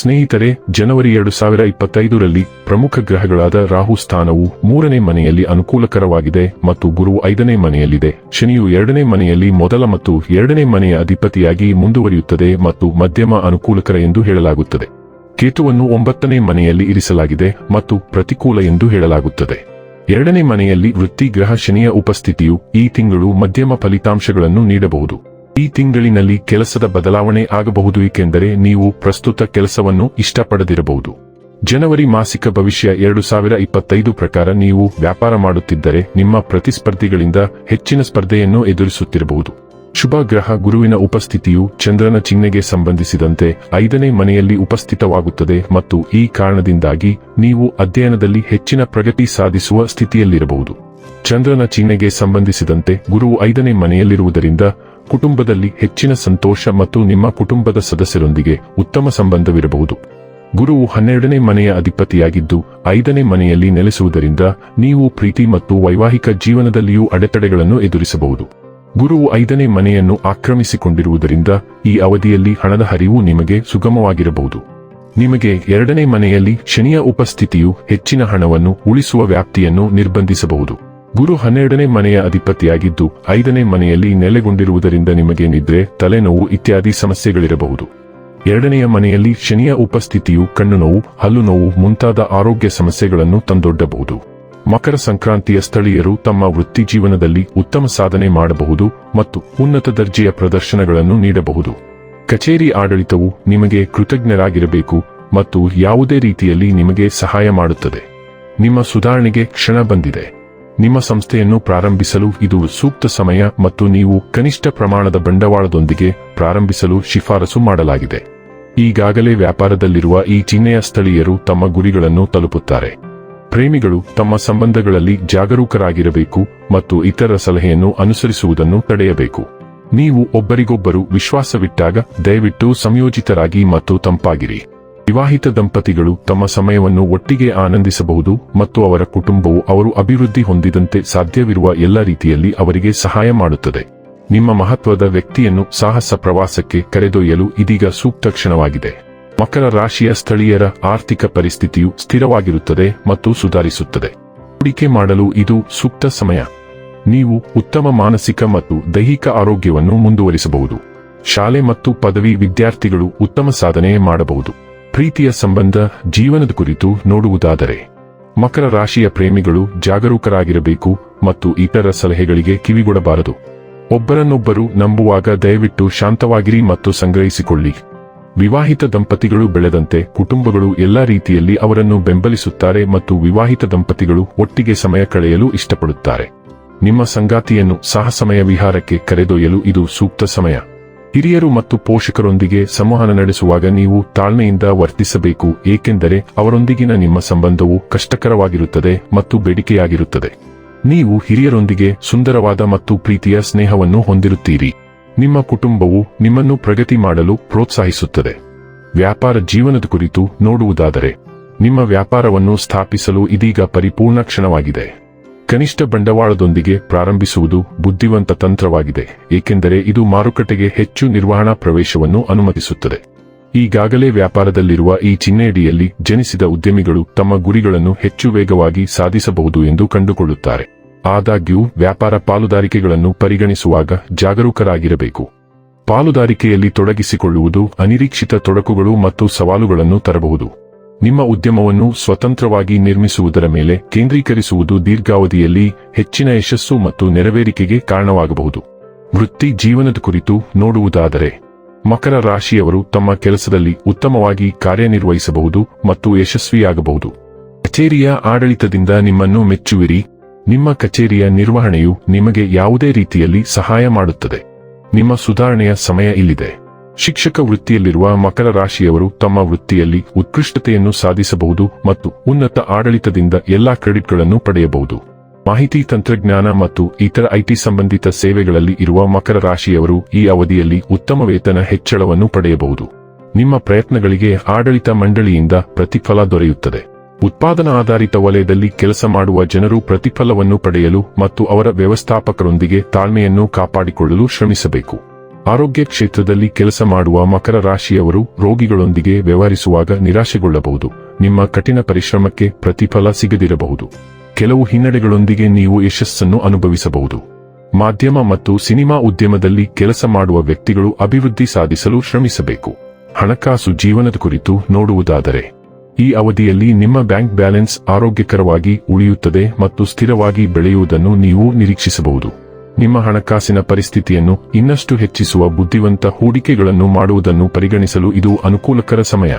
ಸ್ನೇಹಿತರೆ, ಜನವರಿ ಎರಡು ಸಾವಿರ ಇಪ್ಪತ್ತೈದರಲ್ಲಿ ಪ್ರಮುಖ ಗ್ರಹಗಳಾದ ರಾಹು ಸ್ಥಾನವು ಮೂರನೇ ಮನೆಯಲ್ಲಿ ಅನುಕೂಲಕರವಾಗಿದೆ ಮತ್ತು ಗುರು ಐದನೇ ಮನೆಯಲ್ಲಿದೆ. ಶನಿಯು ಎರಡನೇ ಮನೆಯಲ್ಲಿ ಮೊದಲ ಮತ್ತು ಎರಡನೇ ಮನೆಯ ಅಧಿಪತಿಯಾಗಿ ಮುಂದುವರಿಯುತ್ತದೆ ಮತ್ತು ಮಧ್ಯಮ ಅನುಕೂಲಕರ ಎಂದು ಹೇಳಲಾಗುತ್ತದೆ. ಕೇತುವನ್ನು ಒಂಬತ್ತನೇ ಮನೆಯಲ್ಲಿ ಇರಿಸಲಾಗಿದೆ ಮತ್ತು ಪ್ರತಿಕೂಲ ಎಂದು ಹೇಳಲಾಗುತ್ತದೆ. ಎರಡನೇ ಮನೆಯಲ್ಲಿ ವೃತ್ತಿ ಗ್ರಹ ಶನಿಯ ಉಪಸ್ಥಿತಿಯು ಈ ತಿಂಗಳು ಮಧ್ಯಮ ಫಲಿತಾಂಶಗಳನ್ನು ನೀಡಬಹುದು. ಈ ತಿಂಗಳಿನಲ್ಲಿ ಕೆಲಸದ ಬದಲಾವಣೆ ಆಗಬಹುದು, ಏಕೆಂದರೆ ನೀವು ಪ್ರಸ್ತುತ ಕೆಲಸವನ್ನು ಇಷ್ಟಪಡದಿರಬಹುದು. ಜನವರಿ ಮಾಸಿಕ ಭವಿಷ್ಯ ಎರಡು ಸಾವಿರ ಇಪ್ಪತ್ತೈದು ಪ್ರಕಾರ ನೀವು ವ್ಯಾಪಾರ ಮಾಡುತ್ತಿದ್ದರೆ ನಿಮ್ಮ ಪ್ರತಿಸ್ಪರ್ಧಿಗಳಿಂದ ಹೆಚ್ಚಿನ ಸ್ಪರ್ಧೆಯನ್ನು ಎದುರಿಸುತ್ತಿರಬಹುದು. ಶುಭ ಗ್ರಹ ಗುರುವಿನ ಉಪಸ್ಥಿತಿಯು ಚಂದ್ರನ ಚಿಹ್ನೆಗೆ ಸಂಬಂಧಿಸಿದಂತೆ ಐದನೇ ಮನೆಯಲ್ಲಿ ಉಪಸ್ಥಿತವಾಗುತ್ತದೆ ಮತ್ತು ಈ ಕಾರಣದಿಂದಾಗಿ ನೀವು ಅಧ್ಯಯನದಲ್ಲಿ ಹೆಚ್ಚಿನ ಪ್ರಗತಿ ಸಾಧಿಸುವ ಸ್ಥಿತಿಯಲ್ಲಿರಬಹುದು. ಚಂದ್ರನ ಚಿಹ್ನೆಗೆ ಸಂಬಂಧಿಸಿದಂತೆ ಗುರುವು ಐದನೇ ಮನೆಯಲ್ಲಿರುವುದರಿಂದ ಕುಟುಂಬದಲ್ಲಿ ಹೆಚ್ಚಿನ ಸಂತೋಷ ಮತ್ತು ನಿಮ್ಮ ಕುಟುಂಬದ ಸದಸ್ಯರೊಂದಿಗೆ ಉತ್ತಮ ಸಂಬಂಧವಿರಬಹುದು. ಗುರುವು ಹನ್ನೆರಡನೇ ಮನೆಯ ಅಧಿಪತಿಯಾಗಿದ್ದು, ಐದನೇ ಮನೆಯಲ್ಲಿ ನೆಲೆಸುವುದರಿಂದ ನೀವು ಪ್ರೀತಿ ಮತ್ತು ವೈವಾಹಿಕ ಜೀವನದಲ್ಲಿಯೂ ಅಡೆತಡೆಗಳನ್ನು ಎದುರಿಸಬಹುದು. ಗುರುವು ಐದನೇ ಮನೆಯನ್ನು ಆಕ್ರಮಿಸಿಕೊಂಡಿರುವುದರಿಂದ ಈ ಅವಧಿಯಲ್ಲಿ ಹಣದ ಹರಿವು ನಿಮಗೆ ಸುಗಮವಾಗಿರಬಹುದು. ನಿಮಗೆ ಎರಡನೇ ಮನೆಯಲ್ಲಿ ಶನಿಯ ಉಪಸ್ಥಿತಿಯು ಹೆಚ್ಚಿನ ಹಣವನ್ನು ಉಳಿಸುವ ವ್ಯಾಪ್ತಿಯನ್ನು ನಿರ್ಬಂಧಿಸಬಹುದು. ಗುರು ಹನ್ನೆರಡನೇ ಮನೆಯ ಅಧಿಪತಿಯಾಗಿದ್ದು, ಐದನೇ ಮನೆಯಲ್ಲಿ ನೆಲೆಗೊಂಡಿರುವುದರಿಂದ ನಿಮಗೆ ನಿದ್ರೆ, ತಲೆನೋವು ಇತ್ಯಾದಿ ಸಮಸ್ಯೆಗಳಿರಬಹುದು. ಎರಡನೆಯ ಮನೆಯಲ್ಲಿ ಶನಿಯ ಉಪಸ್ಥಿತಿಯು ಕಣ್ಣು ನೋವು ಹಲ್ಲು ನೋವು ಮುಂತಾದ ಆರೋಗ್ಯ ಸಮಸ್ಯೆಗಳನ್ನು ತಂದೊಡ್ಡಬಹುದು. ಮಕರ ಸಂಕ್ರಾಂತಿಯ ಸ್ಥಳೀಯರು ತಮ್ಮ ವೃತ್ತಿ ಜೀವನದಲ್ಲಿ ಉತ್ತಮ ಸಾಧನೆ ಮಾಡಬಹುದು ಮತ್ತು ಉನ್ನತ ದರ್ಜೆಯ ಪ್ರದರ್ಶನಗಳನ್ನು ನೀಡಬಹುದು. ಕಚೇರಿ ಆಡಳಿತವು ನಿಮಗೆ ಕೃತಜ್ಞರಾಗಿರಬೇಕು ಮತ್ತು ಯಾವುದೇ ರೀತಿಯಲ್ಲಿ ನಿಮಗೆ ಸಹಾಯ ಮಾಡುತ್ತದೆ. ನಿಮ್ಮ ಸುಧಾರಣೆಗೆ ಕ್ಷಣ ಬಂದಿದೆ. ನಿಮ್ಮ ಸಂಸ್ಥೆಯನ್ನು ಪ್ರಾರಂಭಿಸಲು ಇದು ಸೂಕ್ತ ಸಮಯ ಮತ್ತು ನೀವು ಕನಿಷ್ಠ ಪ್ರಮಾಣದ ಬಂಡವಾಳದೊಂದಿಗೆ ಪ್ರಾರಂಭಿಸಲು ಶಿಫಾರಸು ಮಾಡಲಾಗಿದೆ. ಈಗಾಗಲೇ ವ್ಯಾಪಾರದಲ್ಲಿರುವ ಈ ಚಿಹ್ನೆಯ ಸ್ಥಳೀಯರು ತಮ್ಮ ಗುರಿಗಳನ್ನು ತಲುಪುತ್ತಾರೆ. ಪ್ರೇಮಿಗಳು ತಮ್ಮ ಸಂಬಂಧಗಳಲ್ಲಿ ಜಾಗರೂಕರಾಗಿರಬೇಕು ಮತ್ತು ಇತರ ಸಲಹೆಯನ್ನು ಅನುಸರಿಸುವುದನ್ನು ತಡೆಯಬೇಕು. ನೀವು ಒಬ್ಬರಿಗೊಬ್ಬರು ವಿಶ್ವಾಸವಿಟ್ಟಾಗ ದಯವಿಟ್ಟು ಸಂಯೋಜಿತರಾಗಿ ಮತ್ತು ತಂಪಾಗಿರಿ. ವಿವಾಹಿತ ದಂಪತಿಗಳು ತಮ್ಮ ಸಮಯವನ್ನು ಒಟ್ಟಿಗೆ ಆನಂದಿಸಬಹುದು ಮತ್ತು ಅವರ ಕುಟುಂಬವು ಅವರು ಅಭಿವೃದ್ಧಿ ಹೊಂದಿದಂತೆ ಸಾಧ್ಯವಿರುವ ಎಲ್ಲ ರೀತಿಯಲ್ಲಿ ಅವರಿಗೆ ಸಹಾಯ ಮಾಡುತ್ತದೆ. ನಿಮ್ಮ ಮಹತ್ವದ ವ್ಯಕ್ತಿಯನ್ನು ಸಾಹಸ ಪ್ರವಾಸಕ್ಕೆ ಕರೆದೊಯ್ಯಲು ಇದೀಗ ಸೂಕ್ತ ಕ್ಷಣವಾಗಿದೆ. ಮಕರ ರಾಶಿಯ ಸ್ಥಳೀಯರ ಆರ್ಥಿಕ ಪರಿಸ್ಥಿತಿಯು ಸ್ಥಿರವಾಗಿರುತ್ತದೆ ಮತ್ತು ಸುಧಾರಿಸುತ್ತದೆ. ಹೂಡಿಕೆ ಮಾಡಲು ಇದು ಸೂಕ್ತ ಸಮಯ. ನೀವು ಉತ್ತಮ ಮಾನಸಿಕ ಮತ್ತು ದೈಹಿಕ ಆರೋಗ್ಯವನ್ನು ಮುಂದುವರಿಸಬಹುದು. ಶಾಲೆ ಮತ್ತು ಪದವಿ ವಿದ್ಯಾರ್ಥಿಗಳು ಉತ್ತಮ ಸಾಧನೆ ಮಾಡಬಹುದು. ಪ್ರೀತಿಯ ಸಂಬಂಧ, ಜೀವನದ ಕುರಿತು ನೋಡುವುದಾದರೆ, ಮಕರ ರಾಶಿಯ ಪ್ರೇಮಿಗಳು ಜಾಗರೂಕರಾಗಿರಬೇಕು ಮತ್ತು ಇತರ ಸಲಹೆಗಳಿಗೆ ಕಿವಿಗೊಡಬಾರದು. ಒಬ್ಬರನ್ನೊಬ್ಬರು ನಂಬುವಾಗ ದಯವಿಟ್ಟು ಶಾಂತವಾಗಿರಿ ಮತ್ತು ಸಂಗ್ರಹಿಸಿಕೊಳ್ಳಿ. ವಿವಾಹಿತ ದಂಪತಿಗಳು ಬೆಳೆದಂತೆ ಕುಟುಂಬಗಳು ಎಲ್ಲಾ ರೀತಿಯಲ್ಲಿ ಅವರನ್ನು ಬೆಂಬಲಿಸುತ್ತಾರೆ ಮತ್ತು ವಿವಾಹಿತ ದಂಪತಿಗಳು ಒಟ್ಟಿಗೆ ಸಮಯ ಕಳೆಯಲು ಇಷ್ಟಪಡುತ್ತಾರೆ. ನಿಮ್ಮ ಸಂಗಾತಿಯನ್ನು ಸಾಹಸಮಯ ವಿಹಾರಕ್ಕೆ ಕರೆದೊಯ್ಯಲು ಇದು ಸೂಕ್ತ ಸಮಯ. ಹಿರಿಯರು ಮತ್ತು ಪೋಷಕರೊಂದಿಗೆ ಸಂವಹನ ನಡೆಸುವಾಗ ನೀವು ತಾಳ್ಮೆಯಿಂದ ವರ್ತಿಸಬೇಕು, ಏಕೆಂದರೆ ಅವರೊಂದಿಗಿನ ನಿಮ್ಮ ಸಂಬಂಧವು ಕಷ್ಟಕರವಾಗಿರುತ್ತದೆ ಮತ್ತು ಬೇಡಿಕೆಯಾಗಿರುತ್ತದೆ. ನೀವು ಹಿರಿಯರೊಂದಿಗೆ ಸುಂದರವಾದ ಮತ್ತು ಪ್ರೀತಿಯ ಸ್ನೇಹವನ್ನು ಹೊಂದಿರುತ್ತೀರಿ. ನಿಮ್ಮ ಕುಟುಂಬವು ನಿಮ್ಮನ್ನು ಪ್ರಗತಿ ಮಾಡಲು ಪ್ರೋತ್ಸಾಹಿಸುತ್ತದೆ. ವ್ಯಾಪಾರ ಜೀವನದ ಕುರಿತು ನೋಡುವುದಾದರೆ, ನಿಮ್ಮ ವ್ಯಾಪಾರವನ್ನು ಸ್ಥಾಪಿಸಲು ಇದೀಗ ಪರಿಪೂರ್ಣ ಕ್ಷಣವಾಗಿದೆ. ಕನಿಷ್ಠ ಬಂಡವಾಳದೊಂದಿಗೆ ಪ್ರಾರಂಭಿಸುವುದು ಬುದ್ಧಿವಂತ ತಂತ್ರವಾಗಿದೆ, ಏಕೆಂದರೆ ಇದು ಮಾರುಕಟ್ಟೆಗೆ ಹೆಚ್ಚು ನಿರ್ವಹಣಾ ಪ್ರವೇಶವನ್ನು ಅನುಮತಿಸುತ್ತದೆ. ಈಗಾಗಲೇ ವ್ಯಾಪಾರದಲ್ಲಿರುವ ಈ ಚಿಹ್ನೆಯಡಿಯಲ್ಲಿ ಜನಿಸಿದ ಉದ್ಯಮಿಗಳು ತಮ್ಮ ಗುರಿಗಳನ್ನು ಹೆಚ್ಚು ವೇಗವಾಗಿ ಸಾಧಿಸಬಹುದು ಎಂದು ಕಂಡುಕೊಳ್ಳುತ್ತಾರೆ. ಆದಾಗ್ಯೂ, ವ್ಯಾಪಾರ ಪಾಲುದಾರಿಕೆಗಳನ್ನು ಪರಿಗಣಿಸುವಾಗ ಜಾಗರೂಕರಾಗಿರಬೇಕು. ಪಾಲುದಾರಿಕೆಯಲ್ಲಿ ತೊಡಗಿಸಿಕೊಳ್ಳುವುದು ಅನಿರೀಕ್ಷಿತ ತೊಡಕುಗಳು ಮತ್ತು ಸವಾಲುಗಳನ್ನು ತರಬಹುದು. ನಿಮ್ಮ ಉದ್ಯಮವನ್ನು ಸ್ವತಂತ್ರವಾಗಿ ನಿರ್ಮಿಸುವುದರ ಮೇಲೆ ಕೇಂದ್ರೀಕರಿಸುವುದು ದೀರ್ಘಾವಧಿಯಲ್ಲಿ ಹೆಚ್ಚಿನ ಯಶಸ್ಸು ಮತ್ತು ನೆರವೇರಿಕೆಗೆ ಕಾರಣವಾಗಬಹುದು. ವೃತ್ತಿ ಜೀವನದ ಕುರಿತು ನೋಡುವುದಾದರೆ, ಮಕರ ರಾಶಿಯವರು ತಮ್ಮ ಕೆಲಸದಲ್ಲಿ ಉತ್ತಮವಾಗಿ ಕಾರ್ಯನಿರ್ವಹಿಸಬಹುದು ಮತ್ತು ಯಶಸ್ವಿಯಾಗಬಹುದು. ಕಚೇರಿಯ ಆಡಳಿತದಿಂದ ನಿಮ್ಮನ್ನು ಮೆಚ್ಚುವಿರಿ. ನಿಮ್ಮ ಕಚೇರಿಯ ನಿರ್ವಹಣೆಯು ನಿಮಗೆ ಯಾವುದೇ ರೀತಿಯಲ್ಲಿ ಸಹಾಯ ಮಾಡುತ್ತದೆ. ನಿಮ್ಮ ಸುಧಾರಣೆಯ ಸಮಯ ಇಲ್ಲಿದೆ. ಶಿಕ್ಷಕ ವೃತ್ತಿಯಲ್ಲಿರುವ ಮಕರ ರಾಶಿಯವರು ತಮ್ಮ ವೃತ್ತಿಯಲ್ಲಿ ಉತ್ಕೃಷ್ಟತೆಯನ್ನು ಸಾಧಿಸಬಹುದು ಮತ್ತು ಉನ್ನತ ಆಡಳಿತದಿಂದ ಎಲ್ಲಾ ಕ್ರೆಡಿಟ್ಗಳನ್ನು ಪಡೆಯಬಹುದು. ಮಾಹಿತಿ ತಂತ್ರಜ್ಞಾನ ಮತ್ತು ಇತರ ಐಟಿ ಸಂಬಂಧಿತ ಸೇವೆಗಳಲ್ಲಿ ಇರುವ ಮಕರ ರಾಶಿಯವರು ಈ ಅವಧಿಯಲ್ಲಿ ಉತ್ತಮ ವೇತನ ಹೆಚ್ಚಳವನ್ನು ಪಡೆಯಬಹುದು. ನಿಮ್ಮ ಪ್ರಯತ್ನಗಳಿಗೆ ಆಡಳಿತ ಮಂಡಳಿಯಿಂದ ಪ್ರತಿಫಲ ದೊರೆಯುತ್ತದೆ. ಉತ್ಪಾದನಾ ಆಧಾರಿತ ವಲಯದಲ್ಲಿ ಕೆಲಸ ಮಾಡುವ ಜನರು ಪ್ರತಿಫಲವನ್ನು ಪಡೆಯಲು ಮತ್ತು ಅವರ ವ್ಯವಸ್ಥಾಪಕರೊಂದಿಗೆ ತಾಳ್ಮೆಯನ್ನು ಕಾಪಾಡಿಕೊಳ್ಳಲು ಶ್ರಮಿಸಬೇಕು. ಆರೋಗ್ಯ ಕ್ಷೇತ್ರದಲ್ಲಿ ಕೆಲಸ ಮಾಡುವ ಮಕರ ರಾಶಿಯವರು ರೋಗಿಗಳೊಂದಿಗೆ ವ್ಯವಹರಿಸುವಾಗ ನಿರಾಶೆಗೊಳ್ಳಬಹುದು. ನಿಮ್ಮ ಕಠಿಣ ಪರಿಶ್ರಮಕ್ಕೆ ಪ್ರತಿಫಲ ಸಿಗದಿರಬಹುದು. ಕೆಲವು ಹಿನ್ನಡೆಗಳೊಂದಿಗೆ ನೀವು ಯಶಸ್ಸನ್ನು ಅನುಭವಿಸಬಹುದು. ಮಾಧ್ಯಮ ಮತ್ತು ಸಿನಿಮಾ ಉದ್ಯಮದಲ್ಲಿ ಕೆಲಸ ಮಾಡುವ ವ್ಯಕ್ತಿಗಳು ಅಭಿವೃದ್ಧಿ ಸಾಧಿಸಲು ಶ್ರಮಿಸಬೇಕು. ಹಣಕಾಸು ಜೀವನದ ಕುರಿತು ನೋಡುವುದಾದರೆ, ಈ ಅವಧಿಯಲ್ಲಿ ನಿಮ್ಮ ಬ್ಯಾಂಕ್ ಬ್ಯಾಲೆನ್ಸ್ ಆರೋಗ್ಯಕರವಾಗಿ ಉಳಿಯುತ್ತದೆ ಮತ್ತು ಸ್ಥಿರವಾಗಿ ಬೆಳೆಯುವುದನ್ನು ನೀವು ನಿರೀಕ್ಷಿಸಬಹುದು. ನಿಮ್ಮ ಹಣಕಾಸಿನ ಪರಿಸ್ಥಿತಿಯನ್ನು ಇನ್ನಷ್ಟು ಹೆಚ್ಚಿಸುವ ಬುದ್ಧಿವಂತ ಹೂಡಿಕೆಗಳನ್ನು ಮಾಡುವುದನ್ನು ಪರಿಗಣಿಸಲು ಇದು ಅನುಕೂಲಕರ ಸಮಯ.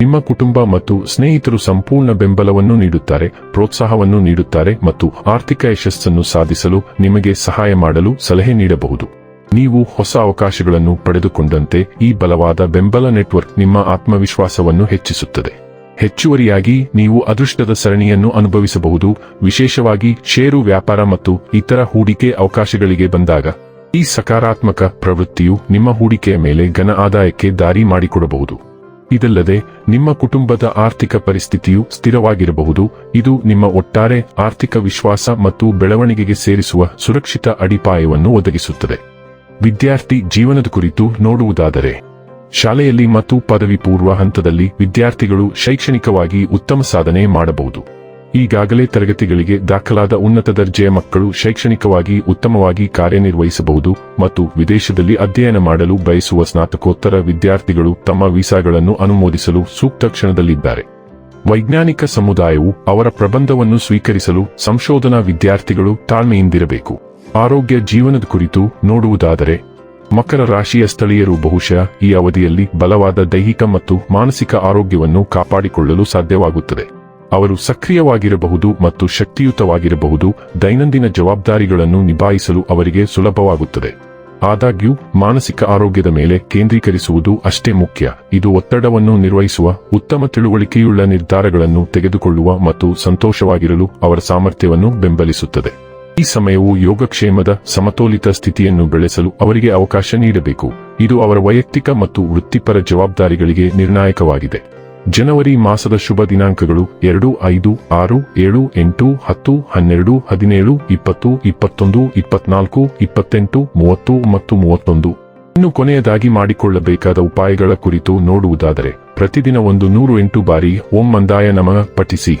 ನಿಮ್ಮ ಕುಟುಂಬ ಮತ್ತು ಸ್ನೇಹಿತರು ಸಂಪೂರ್ಣ ಬೆಂಬಲವನ್ನು ನೀಡುತ್ತಾರೆ, ಪ್ರೋತ್ಸಾಹವನ್ನು ನೀಡುತ್ತಾರೆ ಮತ್ತು ಆರ್ಥಿಕ ಯಶಸ್ಸನ್ನು ಸಾಧಿಸಲು ನಿಮಗೆ ಸಹಾಯ ಮಾಡಲು ಸಲಹೆ ನೀಡಬಹುದು. ನೀವು ಹೊಸ ಅವಕಾಶಗಳನ್ನು ಪಡೆದುಕೊಂಡಂತೆ ಈ ಬಲವಾದ ಬೆಂಬಲ ನೆಟ್ವರ್ಕ್ ನಿಮ್ಮ ಆತ್ಮವಿಶ್ವಾಸವನ್ನು ಹೆಚ್ಚಿಸುತ್ತದೆ. ಹೆಚ್ಚುವರಿಯಾಗಿ ನೀವು ಅದೃಷ್ಟದ ಸರಣಿಯನ್ನು ಅನುಭವಿಸಬಹುದು, ವಿಶೇಷವಾಗಿ ಷೇರು ವ್ಯಾಪಾರ ಮತ್ತು ಇತರ ಹೂಡಿಕೆ ಅವಕಾಶಗಳಿಗೆ ಬಂದಾಗ. ಈ ಸಕಾರಾತ್ಮಕ ಪ್ರವೃತ್ತಿಯು ನಿಮ್ಮ ಹೂಡಿಕೆಯ ಮೇಲೆ ಘನ ಆದಾಯಕ್ಕೆ ದಾರಿ ಮಾಡಿಕೊಡಬಹುದು. ಇದಲ್ಲದೆ, ನಿಮ್ಮ ಕುಟುಂಬದ ಆರ್ಥಿಕ ಪರಿಸ್ಥಿತಿಯು ಸ್ಥಿರವಾಗಿರಬಹುದು, ಇದು ನಿಮ್ಮ ಒಟ್ಟಾರೆ ಆರ್ಥಿಕ ವಿಶ್ವಾಸ ಮತ್ತು ಬೆಳವಣಿಗೆಗೆ ಸೇರಿಸುವ ಸುರಕ್ಷಿತ ಅಡಿಪಾಯವನ್ನು ಒದಗಿಸುತ್ತದೆ. ವಿದ್ಯಾರ್ಥಿ ಜೀವನದ ಕುರಿತು ನೋಡುವುದಾದರೆ ಶಾಲೆಯಲ್ಲಿ ಮತ್ತು ಪದವಿ ಪೂರ್ವ ಹಂತದಲ್ಲಿ ವಿದ್ಯಾರ್ಥಿಗಳು ಶೈಕ್ಷಣಿಕವಾಗಿ ಉತ್ತಮ ಸಾಧನೆ ಮಾಡಬಹುದು. ಈಗಾಗಲೇ ತರಗತಿಗಳಿಗೆ ದಾಖಲಾದ ಉನ್ನತ ದರ್ಜೆಯ ಮಕ್ಕಳು ಶೈಕ್ಷಣಿಕವಾಗಿ ಉತ್ತಮವಾಗಿ ಕಾರ್ಯನಿರ್ವಹಿಸಬಹುದು ಮತ್ತು ವಿದೇಶದಲ್ಲಿ ಅಧ್ಯಯನ ಮಾಡಲು ಬಯಸುವ ಸ್ನಾತಕೋತ್ತರ ವಿದ್ಯಾರ್ಥಿಗಳು ತಮ್ಮ ವೀಸಾಗಳನ್ನು ಅನುಮೋದಿಸಲು ಸೂಕ್ತ ಕ್ಷಣದಲ್ಲಿದ್ದಾರೆ. ವೈಜ್ಞಾನಿಕ ಸಮುದಾಯವು ಅವರ ಪ್ರಬಂಧವನ್ನು ಸ್ವೀಕರಿಸಲು ಸಂಶೋಧನಾ ವಿದ್ಯಾರ್ಥಿಗಳು ತಾಳ್ಮೆಯಿಂದಿರಬೇಕು. ಆರೋಗ್ಯ ಜೀವನದ ಕುರಿತು ನೋಡುವುದಾದರೆ ಮಕರ ರಾಶಿಯ ಸ್ಥಳೀಯರು ಬಹುಶಃ ಈ ಅವಧಿಯಲ್ಲಿ ಬಲವಾದ ದೈಹಿಕ ಮತ್ತು ಮಾನಸಿಕ ಆರೋಗ್ಯವನ್ನು ಕಾಪಾಡಿಕೊಳ್ಳಲು ಸಾಧ್ಯವಾಗುತ್ತದೆ. ಅವರು ಸಕ್ರಿಯವಾಗಿರಬಹುದು ಮತ್ತು ಶಕ್ತಿಯುತವಾಗಿರಬಹುದು, ದೈನಂದಿನ ಜವಾಬ್ದಾರಿಗಳನ್ನು ನಿಭಾಯಿಸಲು ಅವರಿಗೆ ಸುಲಭವಾಗುತ್ತದೆ. ಆದಾಗ್ಯೂ, ಮಾನಸಿಕ ಆರೋಗ್ಯದ ಮೇಲೆ ಕೇಂದ್ರೀಕರಿಸುವುದು ಅಷ್ಟೇ ಮುಖ್ಯ. ಇದು ಒತ್ತಡವನ್ನು ನಿರ್ವಹಿಸುವ, ಉತ್ತಮ ತಿಳುವಳಿಕೆಯುಳ್ಳ ನಿರ್ಧಾರಗಳನ್ನು ತೆಗೆದುಕೊಳ್ಳುವ ಮತ್ತು ಸಂತೋಷವಾಗಿರಲು ಅವರ ಸಾಮರ್ಥ್ಯವನ್ನು ಬೆಂಬಲಿಸುತ್ತದೆ. ಈ ಸಮಯವು ಯೋಗಕ್ಷೇಮದ ಸಮತೋಲಿತ ಸ್ಥಿತಿಯನ್ನು ಬೆಳೆಸಲು ಅವರಿಗೆ ಅವಕಾಶ ನೀಡಬೇಕು. ಇದು ಅವರ ವೈಯಕ್ತಿಕ ಮತ್ತು ವೃತ್ತಿಪರ ಜವಾಬ್ದಾರಿಗಳಿಗೆ ನಿರ್ಣಾಯಕವಾಗಿದೆ. ಜನವರಿ ಮಾಸದ ಶುಭ ದಿನಾಂಕಗಳು ಎರಡು, ಐದು, ಆರು, ಏಳು, ಎಂಟು, ಹತ್ತು, ಹನ್ನೆರಡು, ಹದಿನೇಳು, ಇಪ್ಪತ್ತು, ಇಪ್ಪತ್ತೊಂದು, ಇಪ್ಪತ್ನಾಲ್ಕು, ಇಪ್ಪತ್ತೆಂಟು, ಮೂವತ್ತು ಮತ್ತು ಮೂವತ್ತೊಂದು. ಇನ್ನು ಕೊನೆಯದಾಗಿ ಮಾಡಿಕೊಳ್ಳಬೇಕಾದ ಉಪಾಯಗಳ ಕುರಿತು ನೋಡುವುದಾದರೆ, ಪ್ರತಿದಿನ ಒಂದು ನೂರು ಎಂಟು ಬಾರಿ ಓಂ ಮಂದಾಯ ನಮಃ ಪಠಿಸಿ.